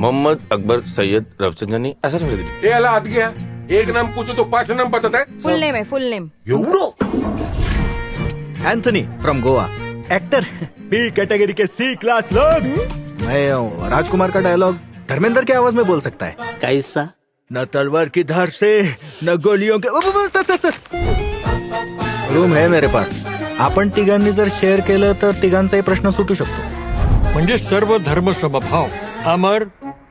Mohammed Akbar Syed Rafsanjani ऐसा समझ लीजिए। ये अला हात गया एक नाम पूछो तो पाँच नाम बताता है। फुल नेम है full name. Anthony from Goa. Actor? B category K C class लोग। मैं हूँ, राजकुमार का डायलॉग धर्मेंद्र की आवाज़ में बोल सकता है। कैसा? न तलवार की धार से न गोलियों के सर सर सर। रूम है मेरे पास। आपण तिघांनी जर शेअर केलं तर तिघांचाही प्रश्न सुटू शकतो। म्हणजे सर्व धर्म समभाव। अमर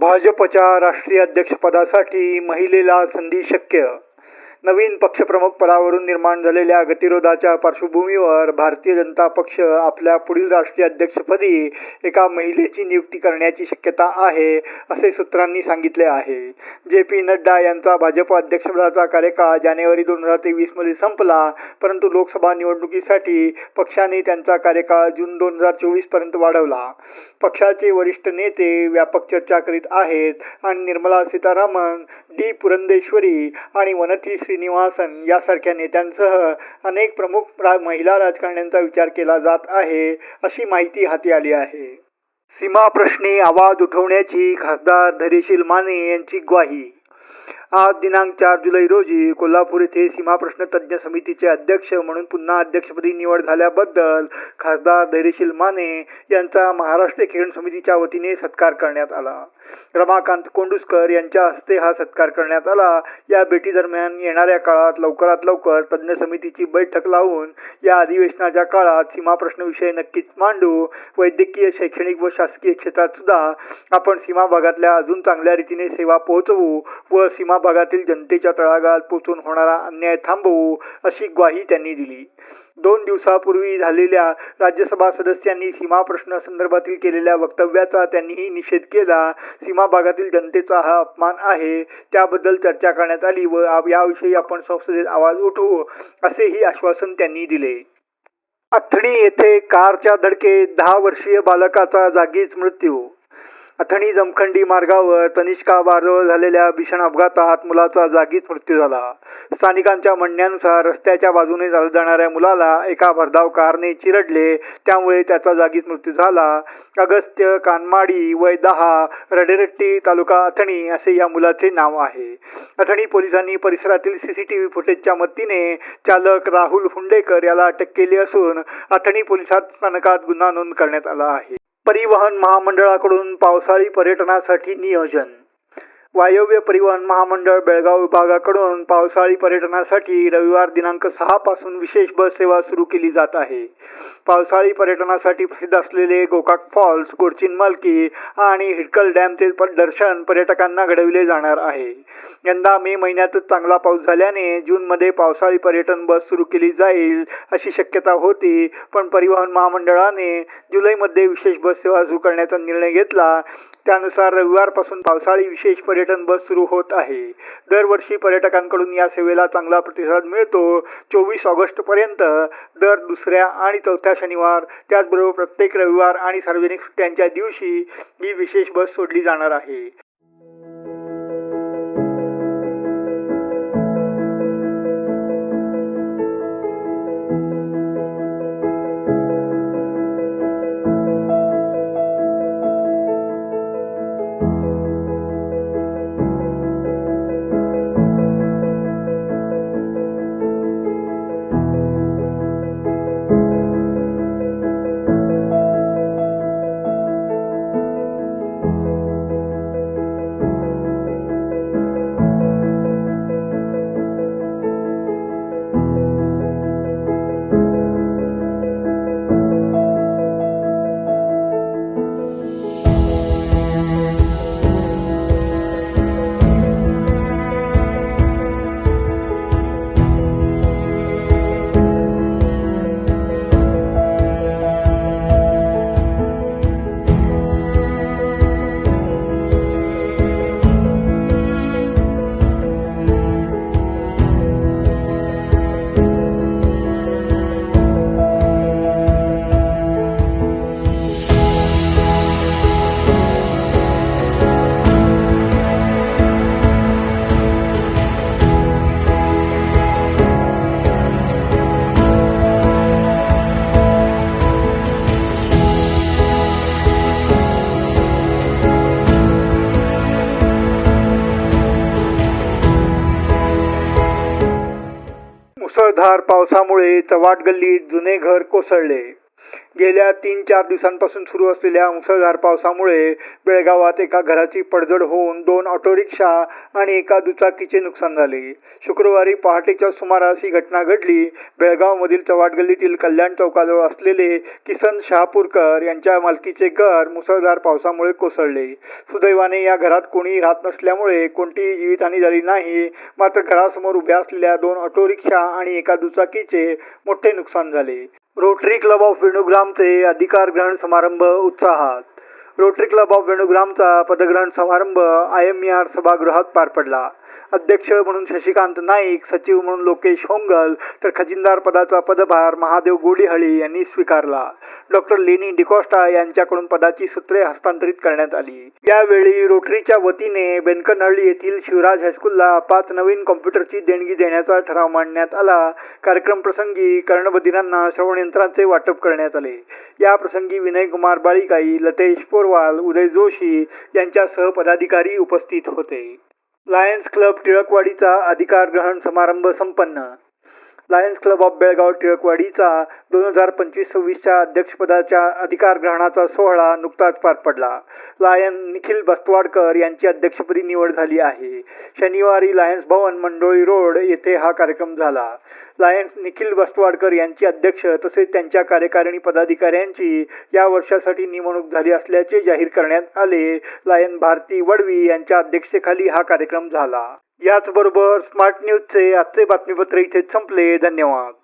भाजपच्या राष्ट्रीय अध्यक्षपदासाठी महिलेला संधी शक्य. नवीन पक्षप्रमुख पदावरून निर्माण झालेल्या गतिरोधाच्या पार्श्वभूमीवर भारतीय जनता पक्ष आपल्या पुढील राष्ट्रीय अध्यक्षपदी एका महिलेची नियुक्ती करण्याची शक्यता आहे असे सूत्रांनी सांगितले आहे. जे पी नड्डा यांचा भाजप अध्यक्षपदाचा कार्यकाळ जानेवारी दोन हजार तेवीसमध्ये संपला परंतु लोकसभा निवडणुकीसाठी पक्षाने त्यांचा कार्यकाळ जून दोन हजार चोवीसपर्यंत वाढवला. पक्षाचे वरिष्ठ नेते व्यापक चर्चा करीत आहेत आणि निर्मला सीतारामन टी पुरंदेश्वरी आणि वनती श्रीनिवासन यासारख्या नेत्यांसह अनेक प्रमुख रा महिला राजकारण्यांचा विचार केला जात आहे अशी माहिती हाती आली आहे. सीमाप्रश्नी आवाज उठवण्याची खासदार धैर्यशील माने यांची ग्वाही आज दिनांक चार जुलै रोजी कोल्हापूर येथे सीमा प्रश्न तज्ज्ञ समितीचे अध्यक्ष म्हणून पुन्हा अध्यक्षपदी निवड झाल्याबद्दल खासदार धैर्यशील माने यांचा महाराष्ट्र खेळ समितीच्या वतीने सत्कार करण्यात आला. रमाकांत कोंडुस्कर यांच्या हस्ते हा सत्कार करण्यात आला. या भेटीदरम्यान येणाऱ्या काळात लवकरात लवकर तज्ज्ञ समितीची बैठक लावून या अधिवेशनाच्या काळात सीमाप्रश्न विषय नक्कीच मांडू. वैद्यकीय शैक्षणिक व शासकीय क्षेत्रात सुद्धा आपण सीमा भागातल्या अजून चांगल्या रीतीने सेवा पोहोचवू व सीमा भागातील जनतेच्या तळागाळात पोचून होणारा अन्याय थांबवू अशी ग्वाही त्यांनी दिली. दोन दिवसापूर्वी झालेल्या राज्यसभा सदस्यांनी सीमा प्रश्नासंदर्भातील केलेल्या वक्तव्याचा त्यांनीही निषेध केला. सीमा भागातील जनतेचा हा अपमान आहे त्याबद्दल चर्चा करण्यात आली व याविषयी आपण संसदेत आवाज उठवू असेही आश्वासन त्यांनी दिले. अथणी येथे कारच्या धडकेत दहा वर्षीय बालकाचा जागीच मृत्यू अथणी जमखंडी मार्गावर तनिष्का बारजवळ झालेल्या भीषण अपघातात मुलाचा जागीच मृत्यू झाला. स्थानिकांच्या म्हणण्यानुसार रस्त्याच्या बाजूने चालत जाणाऱ्या मुलाला एका भरधाव कारने चिरडले त्यामुळे त्याचा जागीच मृत्यू झाला. अगस्त्य कानमाडी वय दहा रडेरट्टी तालुका अथणी असे या मुलाचे नाव आहे. अथणी पोलिसांनी परिसरातील सीसीटीव्ही फुटेजच्या मदतीने चालक राहुल हुंडेकर याला अटक केली असून अथणी पोलिसात स्थानकात गुन्हा नोंद करण्यात आला आहे. परिवहन महामंडळाकडून पावसाळी पर्यटनासाठी नियोजन वायव्य परिवहन महामंडळ बेळगाव विभागाकडून पावसाळी पर्यटनासाठी रविवार दिनांक सहा पासून विशेष बस सेवा सुरू केली जात आहे. पावसाळी पर्यटनासाठी प्रसिद्ध असलेले गोकाक फॉल्स गोडचिन मलकी आणि हिडकल डॅमचे दर्शन पर्यटकांना घडविले जाणार आहे. यंदा मे महिन्यातच चांगला पाऊस झाल्याने जूनमध्ये पावसाळी पर्यटन बस सुरू केली जाईल अशी शक्यता होती पण परिवहन महामंडळाने जुलैमध्ये विशेष बस सेवा सुरू करण्याचा निर्णय घेतला. त्यानुसार रविवारपासून पावसाळी विशेष पर्यटन बस सुरू होत आहे. दरवर्षी पर्यटकांकडून या सेवेला चांगला प्रतिसाद मिळतो. चोवीस ऑगस्टपर्यंत दर दुसऱ्या आणि चौथ्या शनिवार त्याचबरोबर प्रत्येक रविवार आणि सार्वजनिक सुट्ट्यांच्या दिवशी ही विशेष बस सोडली जाणार आहे. मुसळधार पावसामुळे चव्हाट गल्लीत जुने घर कोसळले. गेल्या तीन चार दिवसांपासून सुरू असलेल्या मुसळधार पावसामुळे बेळगावात एका घराची पडझड होऊन दोन ऑटो रिक्षा आणि एका दुचाकीचे नुकसान झाले. शुक्रवारी पहाटेच्या सुमारास ही घटना घडली. बेळगावमधील चव्हाट गल्लीतील कल्याण चौकाजवळ असलेले किसन शहापूरकर यांच्या मालकीचे घर मुसळधार पावसामुळे कोसळले. सुदैवाने या घरात कोणी राहत नसल्यामुळे कोणतीही जीवितहानी झाली नाही. मात्र घरासमोर उभ्या असलेल्या दोन ऑटो रिक्षा आणि एका दुचाकीचे मोठे नुकसान झाले. रोटरी क्लब ऑफ वेणुग्रामचे अधिकार ग्रहण समारंभ उत्साहात. रोटरी क्लब ऑफ वेणुग्रामचा पदग्रहण समारंभ आय एम आर सभागृहात पार पडला. अध्यक्ष म्हणून शशिकांत नाईक सचिव म्हणून लोकेश होंगल तर खजिनदार पदाचा पदभार महादेव गोडीहळी यांनी स्वीकारला. डॉक्टर लेनी डिकॉस्टा यांच्याकडून पदाची सूत्रे हस्तांतरित करण्यात आली. यावेळी रोटरीच्या वतीने बेनकनहळ्ळी येथील शिवराज हायस्कूलला पाच नवीन कॉम्प्युटरची देणगी देण्याचा ठराव मांडण्यात आला. कार्यक्रम प्रसंगी कर्णबधिरांना श्रवणयंत्रांचे वाटप करण्यात आले. या प्रसंगी विनय कुमार बाळीकाई लतेश पोरवाल उदय जोशी यांच्यासह पदाधिकारी उपस्थित होते. लायन्स क्लब टिळकवाडीचा अधिकार ग्रहण समारंभ संपन्न. लायन्स क्लब ऑफ बेळगाव टिळकवाडीचा दोन हजार पंचवीस सव्वीसच्या अध्यक्षपदाच्या अधिकार ग्रहणाचा सोहळा नुकताच पार पडला. लायन निखिल बस्तवाडकर यांची अध्यक्षपदी निवड झाली आहे. शनिवारी लायन्स भवन मंडोळी रोड येथे हा कार्यक्रम झाला. लायन्स निखिल बस्तवाडकर यांची अध्यक्ष तसेच त्यांच्या कार्यकारिणी पदाधिकाऱ्यांची या वर्षासाठी निवडणूक झाली असल्याचे जाहीर करण्यात आले. लायन भारती वडवी यांच्या अध्यक्षतेखाली हा कार्यक्रम झाला. याचबरोबर स्मार्ट न्यूजचे आजचे बातमीपत्र इथे संपले. धन्यवाद.